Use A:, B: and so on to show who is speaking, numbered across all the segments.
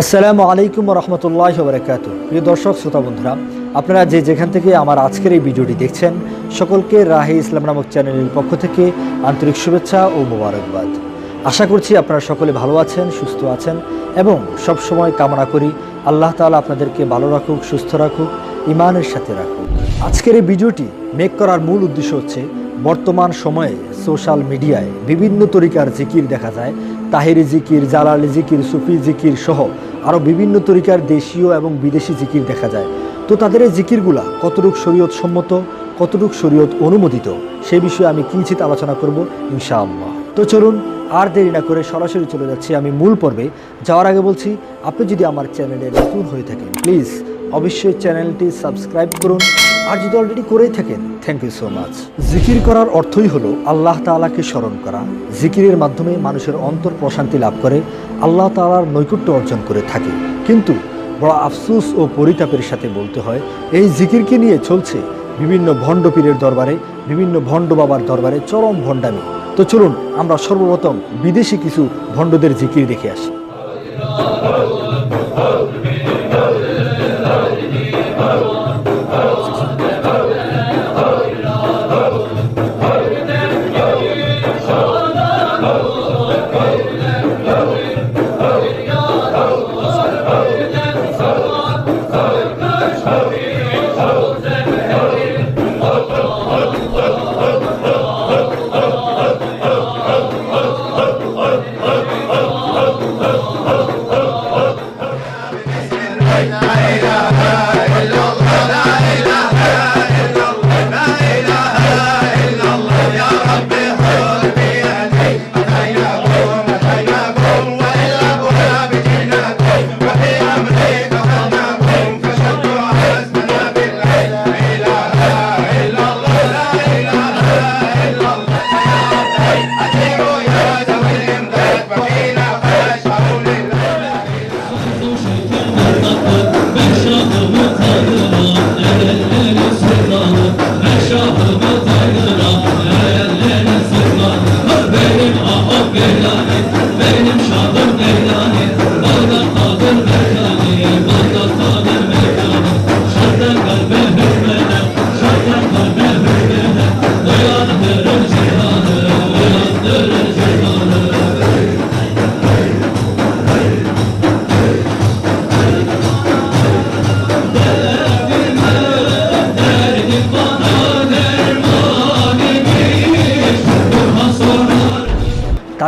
A: আসসালামু আলাইকুম রহমতুল্লাহ বরকাত প্রিয় দর্শক, শ্রোতা বন্ধুরা, আপনারা যে যেখান থেকে আমার আজকের এই ভিডিওটি দেখছেন, সকলকে রাহে ইসলাম নামক চ্যানেলের পক্ষ থেকে আন্তরিক শুভেচ্ছা ও মোবারকবাদ। আশা করছি আপনারা সকলে ভালো আছেন, সুস্থ আছেন এবং সব সময় কামনা করি আল্লাহ তাআলা আপনাদেরকে ভালো রাখুক, সুস্থ রাখুক ইমানের সাথে রাখুক। আজকের এই ভিডিওটি মেক করার মূল উদ্দেশ্য হচ্ছে, বর্তমান সময়ে সোশ্যাল মিডিয়ায় বিভিন্ন তরিকার জিকির দেখা যায়। তাহিরি জিকির, জালালি জিকির, সুফি জিকির সহ আরও বিভিন্ন তরিকার দেশীয় এবং বিদেশি জিকির দেখা যায়। তো তাদের এই জিকিরগুলা কতটুক শরীয়ত সম্মত, কতটুক শরীয়ত অনুমোদিত, সে বিষয়ে আমি কিঞ্চিত আলোচনা করব, ইনশাআল্লাহ। তো চলুন, আর দেরি না করে সরাসরি চলে যাচ্ছি আমি মূল পর্বে। যাওয়ার আগে বলছি, আপনি যদি আমার চ্যানেলে নতুন হয়ে থাকেন, প্লিজ অবশ্যই চ্যানেলটি সাবস্ক্রাইব করুন আর যদি অলরেডি করেই থাকেন থ্যাংক ইউ সো মাচ জিকির করার অর্থই হলো আল্লাহ তাআলাকে স্মরণ করা। জিকিরের মাধ্যমে মানুষের অন্তর প্রশান্তি লাভ করে, আল্লাহ তাআলার নৈকট্য অর্জন করে থাকে। কিন্তু বড় আফসোস ও পরিতাপের সাথে বলতে হয়, এই জিকিরকে নিয়ে চলছে বিভিন্ন ভণ্ড পীরের দরবারে, বিভিন্ন ভণ্ড বাবার দরবারে চরম ভণ্ডামি। তো চলুন, আমরা সর্বপ্রথম বিদেশি কিছু ভণ্ডদের জিকির দেখে আসি।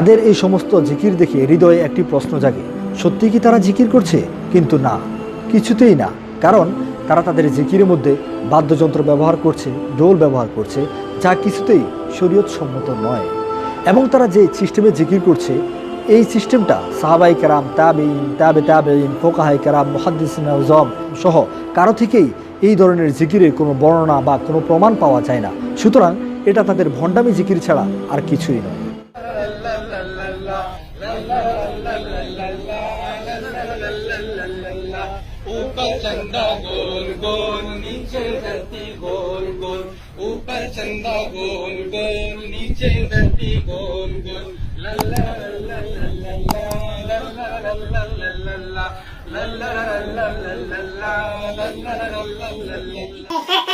A: তাদের এই সমস্ত জিকির দেখে হৃদয়ে একটি প্রশ্ন জাগে, সত্যি কি তারা জিকির করছে? কিন্তু না, কিছুতেই না, কারণ তারা তাদের জিকিরের মধ্যে বাদ্যযন্ত্র ব্যবহার করছে ডোল ব্যবহার করছে, যা কিছুতেই শরীয়ত সম্মত নয়। এবং তারা যে সিস্টেমে জিকির করছে, এই সিস্টেমটা সাহাবাই কারাম তাবেইন তাবে তাবেইন ফোকাহাই কারাম, মহাদ্দিসিন আজম সহ কারও থেকেই এই ধরনের জিকিরের কোনো বর্ণনা বা কোনো প্রমাণ পাওয়া যায় না। সুতরাং এটা তাদের ভণ্ডামি জিকির ছাড়া আর কিছুই নয়।
B: चंदा गोल गोल नीचे धरती गोल गोल ऊपर चंदा गोल गोल नीचे धरती गोल गोल लल्ला लल्ला लल्ला लल्ला लल्ला लल्ला लल्ला लल्ला लल्ला लल्ला लल्ला लल्ला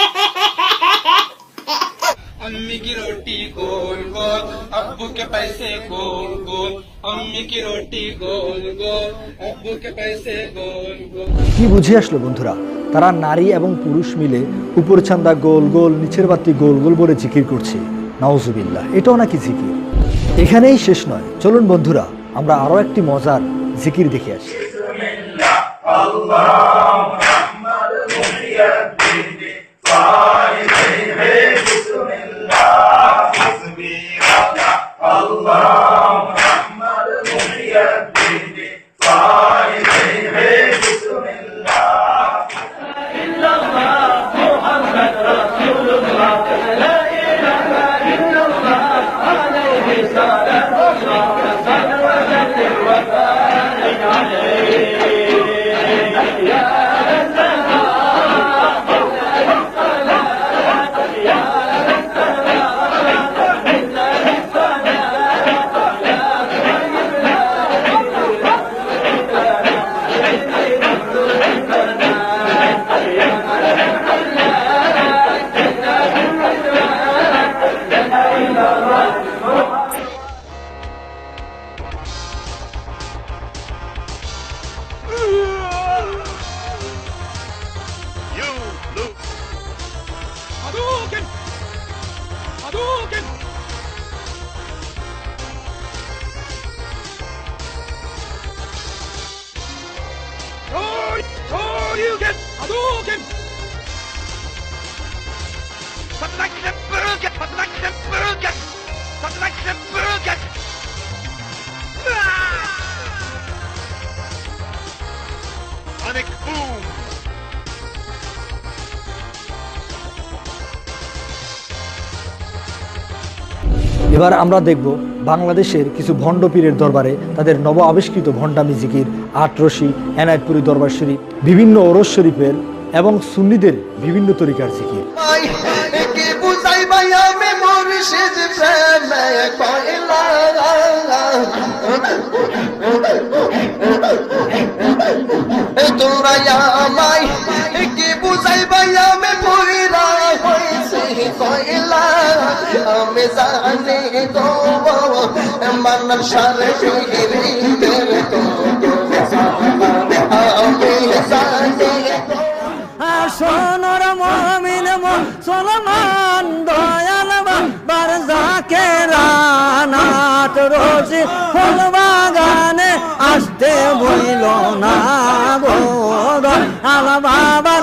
B: अम्मी की रोटी गोल गोल अब्बू के पैसे गोल गोल अम्मी की रोटी गोल गोल अब्बू के पैसे गोल गोल
A: কি বুঝে আসলো বন্ধুরা তারা নারী এবং পুরুষ মিলে উপর ছান্দা গোল গোল নিচের বাতি গোল গোল বলে জিকির করছে নাউজুবিল্লাহ এটাও নাকি জিকির এখানেই শেষ নয় চলুন বন্ধুরা আমরা আরো একটি মজার জিকির দেখে আসি
C: Thank you. Hadouken! Hadouken! Satellite Burger! Satellite Burger! Satellite Boom!
A: এবার আমরা দেখব বাংলাদেশের কিছু ভণ্ড পীরের দরবারে তাদের নব আবিষ্কৃত ভণ্ডামি জিকির, আট রশি, এনায়তপুরী দরবার শরীফ, বিভিন্ন ওরস শরীফের এবং সুন্নিদের বিভিন্ন তরিকার জিকির।
D: তোরা জানি তো মানার সারে ফিরিতের তো আমি জানি
E: সোনর মমিন মুসলমান দয়াল বার যাকে রানাত রোজি ফুল আসতে বইল না গো। আল বাবার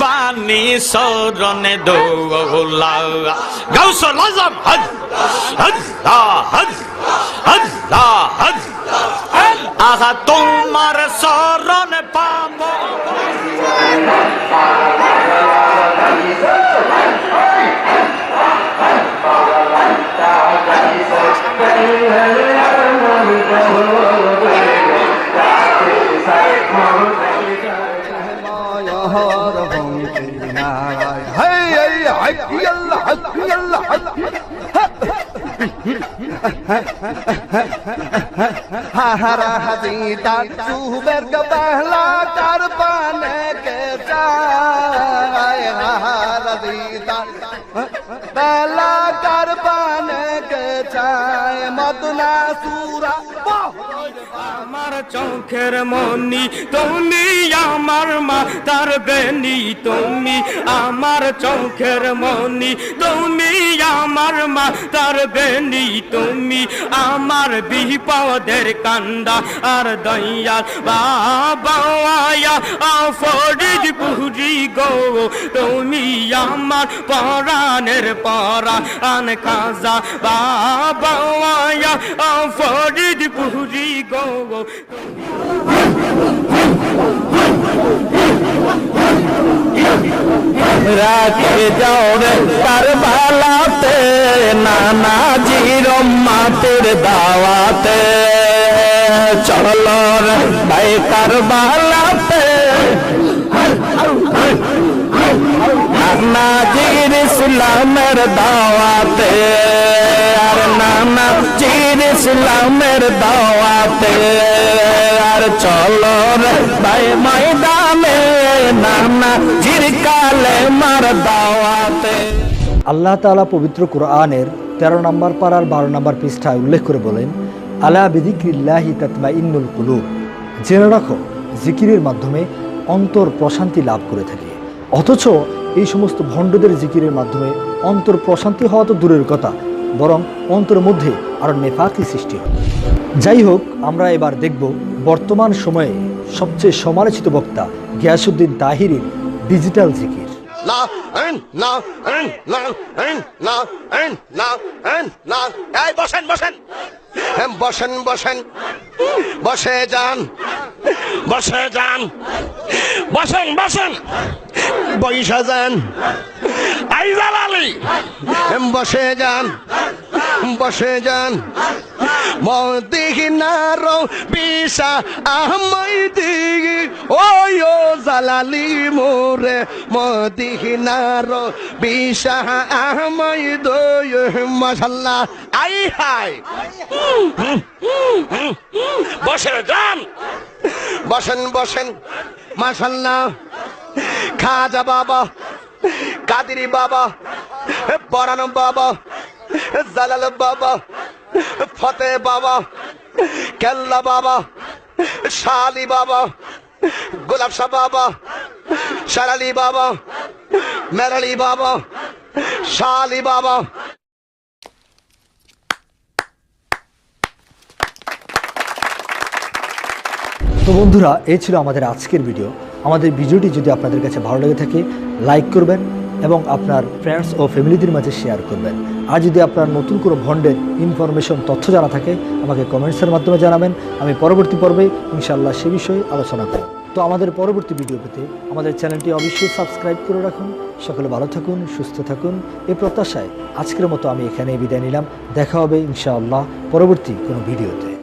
F: বাণী সরণে দৌলা গাউসল আজম হজ আল্লাহ হজ আল্লাহ হজ। আহা তোমার শরণ পাবো।
D: हरा हसीता सुबह का पहला कर पाने के जाए हरा सीता पहला कर पाने के जाए मदना सूरा
E: আমার চোখের মনি, তুমি আমার মা তার বেনি, তুমি আমার চোখের মনি, তুমি আমার মা তার বেনি, তুমি আমার বিপদের কান্দা আর দয়াল বাবা ফরিদ পুরি গো, তুমি আমার পরাণের পরা আন খাজা বাবা ফরিদ পুরি গো রাখে যাও রে কারবালাতে, নানা জিরম মাতের দাওয়াতে। চলো রে ভাই কারবালাতে, নানা জির ইসলামের দাওয়াতে, আর নানা জির ইসলামের দাওয়াতে। আর চলো রে ভাই ময়দানে, নানা জির কালে মার দাওয়াতে।
A: আল্লাহ তাআলা পবিত্র কোরআনের তেরো নম্বর পাড়ার বারো নম্বর পৃষ্ঠায় উল্লেখ করে বলেন, আলা বিদিক্রিল্লাহি তাতমা ইন্নুল কুলুব। জেনে রাখো, জিকিরের মাধ্যমে অন্তর প্রশান্তি লাভ করে থাকে। অথচ এই সমস্ত ভণ্ডদের জিকিরের মাধ্যমে অন্তর প্রশান্তি হওয়া তো দূরের কথা, বরং অন্তরের মধ্যে আরও নেফাকি সৃষ্টি হয়। যাই হোক, আমরা এবার দেখব বর্তমান সময়ে সবচেয়ে সমালোচিত বক্তা গিয়াসুদ্দিন তাহিরের ডিজিটাল জিকির।
D: বসেন বসেন। বসেন বসেন। বসে যান। বসে যান। বসেন বসেন। বৈশা যান। আইজাল আলী। হ্যাঁ, বসে যান। বসে যান। মদিনার বিশা আহমাই দিগি ওই ও জালালি মোরে। মদিনার বিশা আহমাই দয়, মাশাল্লাহ। আই হাই বসেন, যান। বসেন বসেন। মাশাল্লাহ। খাজা বাবা, কাদিরি বাবা বরানো বাবা, জালাল বাবা ফতে বাবা, কেল্লা বাবা, শালি বাবা, গোলাপ শাহ বাবা, শালালি বাবা মেরালি বাবা, শালি বাবা।
A: তো বন্ধুরা, এই ছিল আমাদের আজকের ভিডিও। আমাদের ভিডিওটি যদি আপনাদের কাছে ভালো লেগে থাকে, লাইক করবেন এবং আপনার ফ্রেন্ডস ও ফ্যামিলিদের মাঝে শেয়ার করবেন। আর যদি আপনার নতুন কোনো ভন্ডের ইনফরমেশন তথ্য জানা থাকে, আমাকে কমেন্টসের মাধ্যমে জানাবেন। আমি পরবর্তী পর্বে ইনশাল্লাহ সে বিষয়ে আলোচনা করব। তো আমাদের পরবর্তী ভিডিও পেতে আমাদের চ্যানেলটি অবশ্যই সাবস্ক্রাইব করে রাখুন। সকলে ভালো থাকুন, সুস্থ থাকুন। এ প্রত্যাশায় আজকের মতো আমি এখানে বিদায় নিলাম। দেখা হবে ইনশাআল্লাহ পরবর্তী কোনো ভিডিওতে